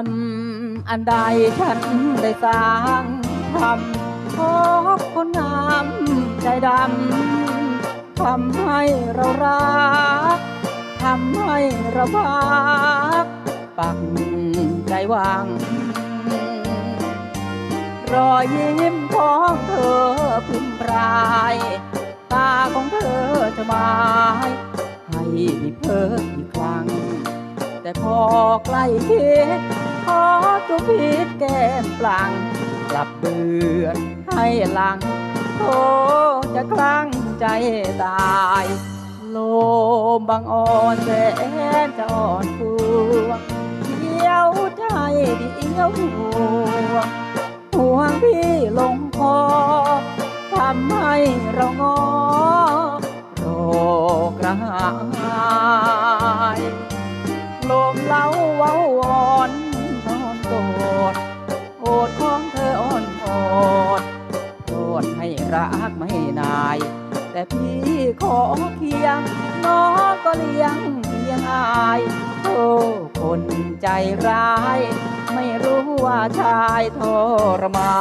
รมอันใดฉันได้สร้างทำพราะคนงามใจดำทำให้เรารักทำให้เราพักปักใจวางรอยยิ้มของเธอพิมพราย ตาของเธอจะหมายให้เพิ่มอีกครั้ง แต่พอใกล้คิด ขอจุบพิษแก้มปลังกลับเบือนให้หลังโทจะคลั่งใจตาย โลมบางอ่อนแสนจะอ่อนพวเดียวใจเดียวห่วห่วงพี่ลงคอทำให้เรางอโรคกระหายลมเล้าเว้าวอนนอน ดของเธออ่อนโอดโปรดให้รักไม่นาย แต่พี่ขอเคียง น้องก็เลี้ยงเพียงอายโอ้คนใจร้าย ไม่รู้ว่าชายทรมา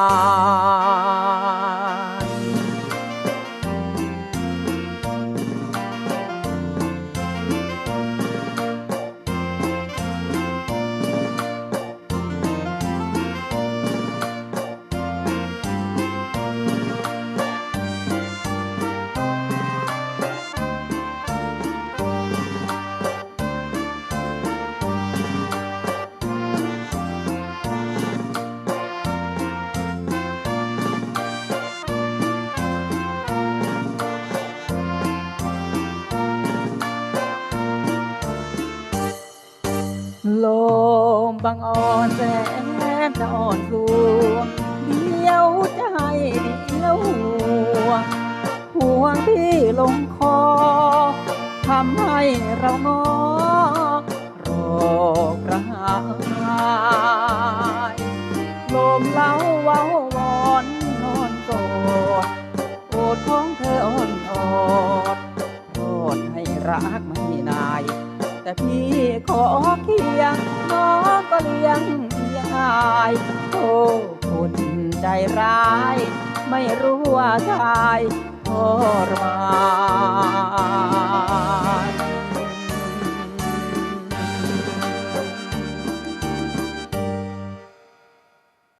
น ลมบางอ่อนแสนจะอ่อนลวเดียวใจเดียวห่วงห่วงที่ลงคอทำให้เรางอโรคกระหายลมเล้าเว้าวอนนอนโกรธโอดของเธออ่อนอดโทษให้รักไม่นาย แต่พี่ขอเคียงน้องก็เลี้ยงเพียงอายโอ้คนใจร้าย ไม่รู้ว่าชายทรมาน